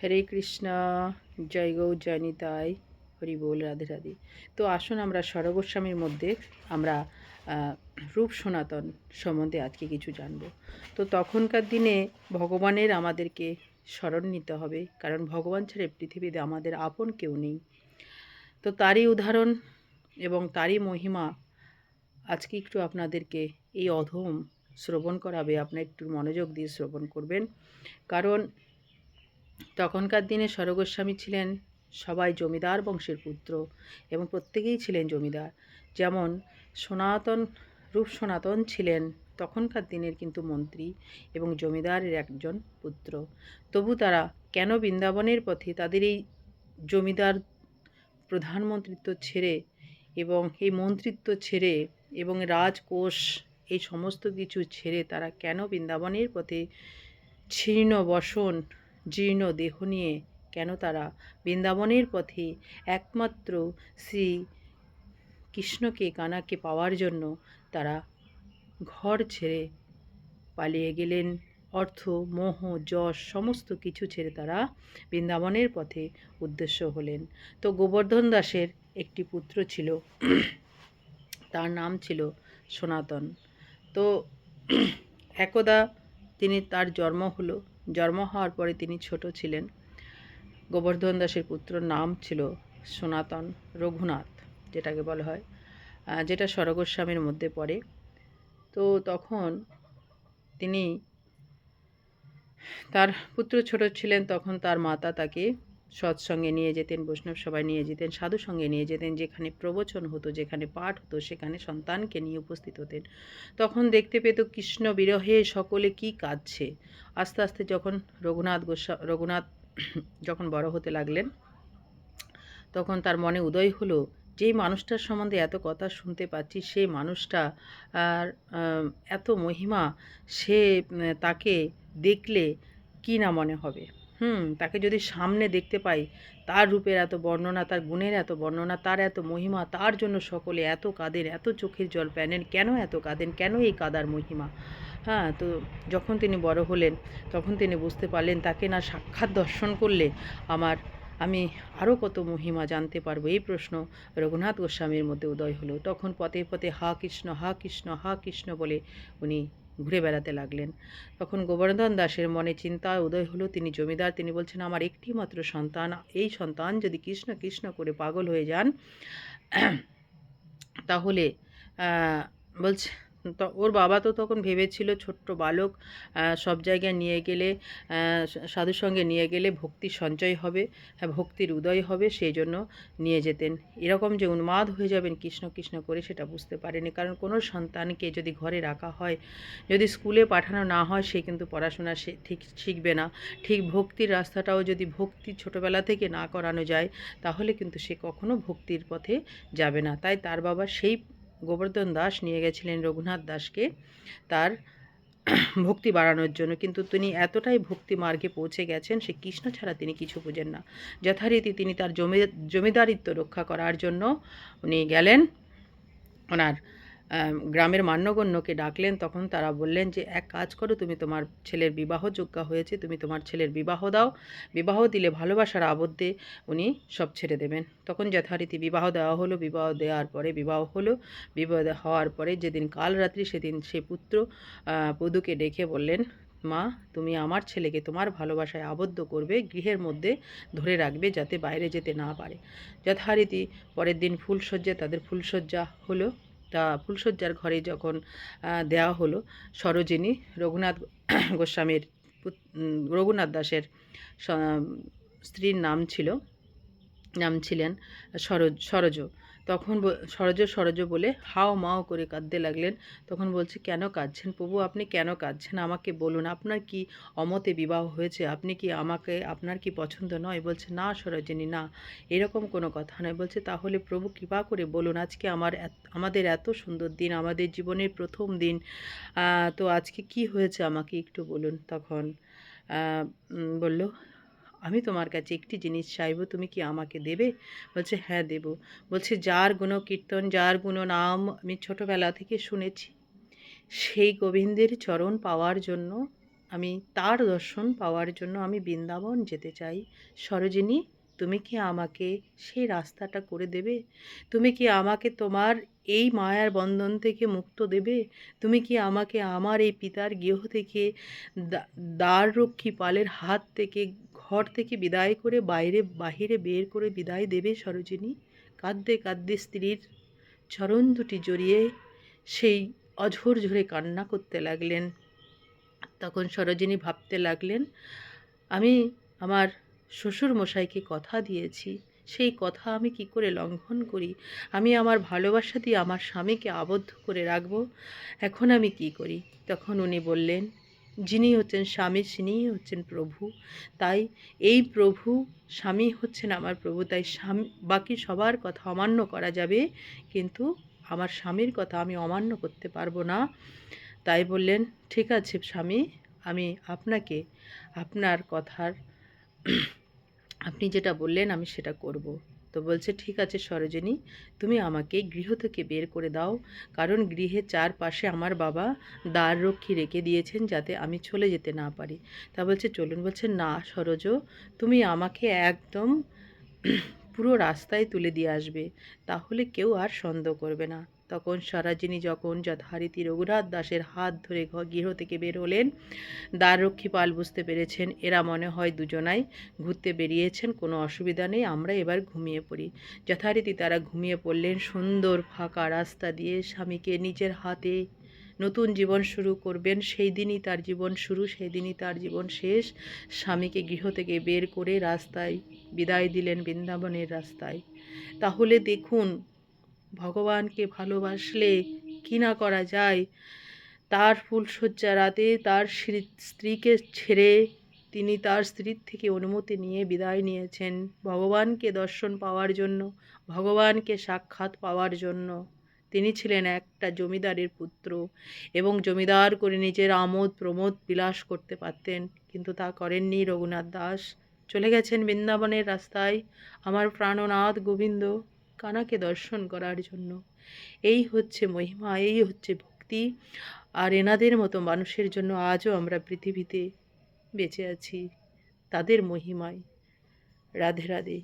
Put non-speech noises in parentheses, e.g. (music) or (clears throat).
হরে কৃষ্ণ, জয় গৌ জয় নিতাই হরি বল, রাধে রাধে। তো আসুন আমরা সরগোস্বামীর মধ্যে আমরা রূপ সনাতন সম্বন্ধে আজকে কিছু জানব। তো তখনকার দিনে ভগবানের আমাদেরকে স্মরণ নিতে হবে, কারণ ভগবান ছাড়া পৃথিবীতে আমাদের আপন কেউ নেই। তো তারই উদাহরণ এবং তারই মহিমা আজকে একটু আপনাদেরকে এই অধম শ্রবণ করাবে। আপনার একটু মনোযোগ দিয়ে শ্রবণ করবেন। কারণ তখনকার দিনে সরগোস্বামী ছিলেন সবাই জমিদার বংশের পুত্র এবং প্রত্যেকেই ছিলেন জমিদার। যেমন সনাতন, রূপ সনাতন ছিলেন তখনকার দিনের কিন্তু মন্ত্রী এবং জমিদারের একজন পুত্র। তবু তারা কেন বৃন্দাবনের পথে তাদের এই জমিদার প্রধানমন্ত্রিত্ব ছেড়ে এবং এই মন্ত্রিত্ব ছেড়ে এবং রাজকোষ এই সমস্ত কিছু ছেড়ে তারা কেন বৃন্দাবনের পথে ছিন্ন বসন জীর্ণ দেহ নিয়ে, কেন তারা বৃন্দাবনের পথে একমাত্র শ্রী কৃষ্ণকে কানাকে পাওয়ার জন্য তারা ঘর ছেড়ে পালিয়ে গেলেন। অর্থ, মোহ, যশ সমস্ত কিছু ছেড়ে তারা বৃন্দাবনের পথে উদ্দেশ্য হলেন। তো গোবর্ধন দাসের একটি পুত্র ছিল, তার নাম ছিল সনাতন। তো একদা তিনি তার জন্ম হলো জন্ম হওয়ার পরে তিনি ছোট ছিলেন। গোবর্ধন দাসের পুত্র নাম ছিল সনাতন রঘুনাথ, যেটাকে বলা হয় যেটা স্বরগোস্বামীর মধ্যে পড়ে। তো তখন তিনি তার পুত্র ছোট ছিলেন, তখন তার মাতা তাকে সৎসঙ্গে নিয়ে যেতেন, বৈষ্ণব সবাই নিয়ে যেতেন সাধু সঙ্গে নিয়ে যেতেন, যেখানে প্রবচন হতো, যেখানে পাঠ হতো, সেখানে সন্তানকে নিয়ে উপস্থিত হতেন। তখন দেখতে পেত কৃষ্ণ বিরহে সকলে কি কাঁদছে। আস্তে আস্তে যখন রঘুনাথ গোস্বা রঘুনাথ যখন বড় হতে লাগলেন, তখন তার মনে উদয় হলো, যেই মানুষটার সম্বন্ধে এত কথা শুনতে পাচ্ছি, সেই মানুষটা আর এত মহিমা, সে, তাকে দেখলে কি না মনে হবে? হুম, তাকে যদি সামনে দেখতে পাই, তার রূপের এত বর্ণনা, তার গুণের এত বর্ণনা, তার এত মহিমা, তার জন্য সকলে এত কাঁদেন, এত চোখের জল প্যানেন কেন এত কাঁদেন, কেন এই কাদার মহিমা? হ্যাঁ তো যখন তিনি বড় হলেন, তখন তিনি বুঝতে পারলেন, তাকে না সাক্ষাৎ দর্শন করলে আমার, আমি আরও কত মহিমা জানতে পারব? এই প্রশ্ন রঘুনাথ গোস্বামীর মধ্যে উদয় হলো। তখন পথে পথে, হা কৃষ্ণ হা কৃষ্ণ হা কৃষ্ণ বলে উনি ঘুরে বেড়াতে লাগলেন। তখন গোবর্ধন দাসের মনে চিন্তা উদয় হলো। তিনি জমিদার, তিনি বলছেন, আমার একটি মাত্র সন্তান, এই সন্তান যদি কৃষ্ণ কৃষ্ণ করে পাগল হয়ে যান, তাহলে বলছে তো ওর বাবা তো তখন ভেবেছিল ছোট্ট বালক সব জায়গায় নিয়ে গেলে সাধুর সঙ্গে নিয়ে গেলে ভক্তি সঞ্চয় হবে হ্যাঁ ভক্তির উদয় হবে, সেই জন্য নিয়ে যেতেন। এরকম যে উন্মাদ হয়ে যাবেন কৃষ্ণ কৃষ্ণ করে সেটা বুঝতে পারেনি। কারণ কোনো সন্তানকে যদি ঘরে রাখা হয়, যদি স্কুলে পাঠানো না হয়, সে কিন্তু পড়াশোনা সে ঠিক শিখবে না। ঠিক ভক্তির রাস্তাটাও যদি ভক্তি ছোটোবেলা থেকে না করানো যায়, তাহলে কিন্তু সে কখনো ভক্তির পথে যাবে না। তাই তার বাবা সেই গোবর্ধন দাস নিয়ে গেছিলেন রঘুনাথ দাসকে তার ভক্তি বাড়ানোর জন্য। কিন্তু তিনি এতটাই ভক্তি মার্গে পৌঁছে গেছেন, সে কৃষ্ণ ছাড়া তিনি কিছু বোঝেন না। যথারীতি তিনি তার জমি, জমিদারিত্ব রক্ষা করার জন্য উনি গেলেন। ওনার গ্রামের মান্যগণ্যকে ডাকলেন, তখন তারা বললেন যে, এক কাজ করো, তুমি তোমার ছেলের বিবাহ যোগ্য হয়েছে, তুমি তোমার ছেলের বিবাহ দাও। বিবাহ দিলে ভালোবাসার আবদ্ধে উনি সব ছেড়ে দেবেন। তখন যথারীতি বিবাহ দেওয়া হলো। বিবাহ দেওয়ার পরে, বিবাহ হলো। বিবাহ হওয়ার পরে যেদিন কাল রাত্রি, সেদিন সে পুত্র বধূকে ডেকে বললেন, মা, তুমি আমার ছেলেকে তোমার ভালোবাসায় আবদ্ধ করবে, গৃহের মধ্যে ধরে রাখবে যাতে বাইরে যেতে না পারে। যথারীতি পরের দিন ফুলশয্যা তাদের ফুলশয্যা হলো। তা ফুলশয্যার ঘরে যখন দেওয়া হলো, সরোজিনী রঘুনাথ (coughs) গোস্বামীর রঘুনাথ দাসের স্ত্রীর নাম ছিল, নাম ছিলেন সরোজ সরোজ। তখন সরোজ সরোজ বলে, হাও মাও করে কাঁদতে লাগলেন। তখন বলছে, কেন কাঁদছেন প্রভু? আপনি কেন কাঁদছেন? আমাকে বলুন, আপনার কি অমতে বিবাহ হয়েছে? আপনি কি আমাকে, আপনার কি পছন্দ নয়? বলছে, না সরোজিনী, না, এরকম কোনো কথা নয়। বলছে, তাহলে প্রভু কৃপা করে বলুন, আজকে আমার আমাদের এত সুন্দর দিন, আমাদের জীবনের প্রথম দিন তো আজকে কি হয়েছে আমাকে একটু বলুন? তখন বলল আমি তোমার কাছে একটি জিনিস চাইব, তুমি কি আমাকে দেবে? বলছে হ্যাঁ দেব। বলছে, যার গুণ কীর্তন যার গুণ নাম আমি ছোটোবেলা থেকে শুনেছি, সেই গোবিন্দের চরণ পাওয়ার জন্য, আমি তার দর্শন পাওয়ার জন্য আমি বৃন্দাবন যেতে চাই। সরোজিনী তুমি কি আমাকে সেই রাস্তাটা করে দেবে? তুমি কি আমাকে তোমার এই মায়ার বন্ধন থেকে মুক্ত দেবে? তুমি কি আমাকে আমার এই পিতার গৃহ থেকে দ্বাররক্ষী পালের হাত থেকে, ঘর থেকে বিদায় করে বাইরে, বাহিরে বের করে বিদায় দেবে সরোজিনী? কাঁদতে কাঁদতে স্ত্রীর চরণ দুটি জড়িয়ে সেই অঝোর ঝরে কান্না করতে লাগলেন। তখন সরোজিনী ভাবতে লাগলেন, আমি আমার শ্বশুর মশাইকে কথা দিয়েছি। সেই কথা আমি কি করে লঙ্ঘন করি? আমি আমার ভালোবাসা দিয়ে আমার স্বামীকে আবদ্ধ করে রাখব? এখন আমি কি করি? তখন উনি বললেন, যিনি হচ্ছেন স্বামী, তিনিই হচ্ছেন প্রভু। তাই এই প্রভু স্বামী হচ্ছেন আমার প্রভু। তাই স্বামী, বাকি সবার কথা অমান্য করা যাবে। কিন্তু আমার স্বামীর কথা আমি অমান্য করতে পারব না। তাই বললেন, ঠিক আছে স্বামী, আমি আপনাকে, আপনার কথার আপনি যেটা বললেন আমি সেটা করব। তো বলছে, ঠিক আছে সরোজিনী, তুমি আমাকে গৃহ থেকে বের করে দাও, কারণ গৃহে চারপাশে আমার বাবা দ্বাররক্ষী রেখে দিয়েছেন যাতে আমি চলে যেতে না পারি। তা বলছে, চলুন। বলছে, না সরোজ, তুমি আমাকে একদম (clears throat) পুরো রাস্তায় তুলে দিয়ে আসবে, তাহলে কেউ আর সন্দেহ করবে না। তখন সরাজিনী যখন যথারীতি রঘুনাথ দাসের হাত ধরে গৃহ থেকে বের হলেন, দ্বাররক্ষী পাল বুঝতে পেরেছেন এরা মনে হয় দুজনাই ঘুরতে বেরিয়েছেন, কোনো অসুবিধা নেই, আমরা এবার ঘুমিয়ে পড়ি। যথারীতি তারা ঘুমিয়ে পড়লেন, সুন্দর ফাঁকা রাস্তা দিয়ে স্বামীকে নিজের হাতে নতুন জীবন শুরু করবেন। সেই দিনই তার জীবন শুরু, সেই দিনই তার জীবন শেষ। স্বামীকে গৃহ থেকে বের করে রাস্তায় বিদায় দিলেন বৃন্দাবনের রাস্তায়। তাহলে দেখুন ভগবানকে ভালোবাসলে কি না করা যায়? তার ফুলশয্যা রাতে তার স্ত্রীকে ছেড়ে তিনি তার স্ত্রীর থেকে অনুমতি নিয়ে বিদায় নিয়েছেন ভগবানকে দর্শন পাওয়ার জন্য, ভগবানকে সাক্ষাৎ পাওয়ার জন্য। তিনি ছিলেন একটা জমিদারের পুত্র এবং জমিদার করে নিজের আমোদ প্রমোদ বিলাস করতে পারতেন, কিন্তু তা করেননি রঘুনাথ দাস। চলে গেছেন বৃন্দাবনের রাস্তায়। আমার প্রাণনাথ গোবিন্দ কানাকে দর্শন করার জন্য। এই হচ্ছে মহিমা, এই হচ্ছে ভক্তি। আর এনাদের মতো মানুষের জন্য আজও আমরা পৃথিবীতে বেঁচে আছি। তাদের মহিমায়। রাধে রাধে।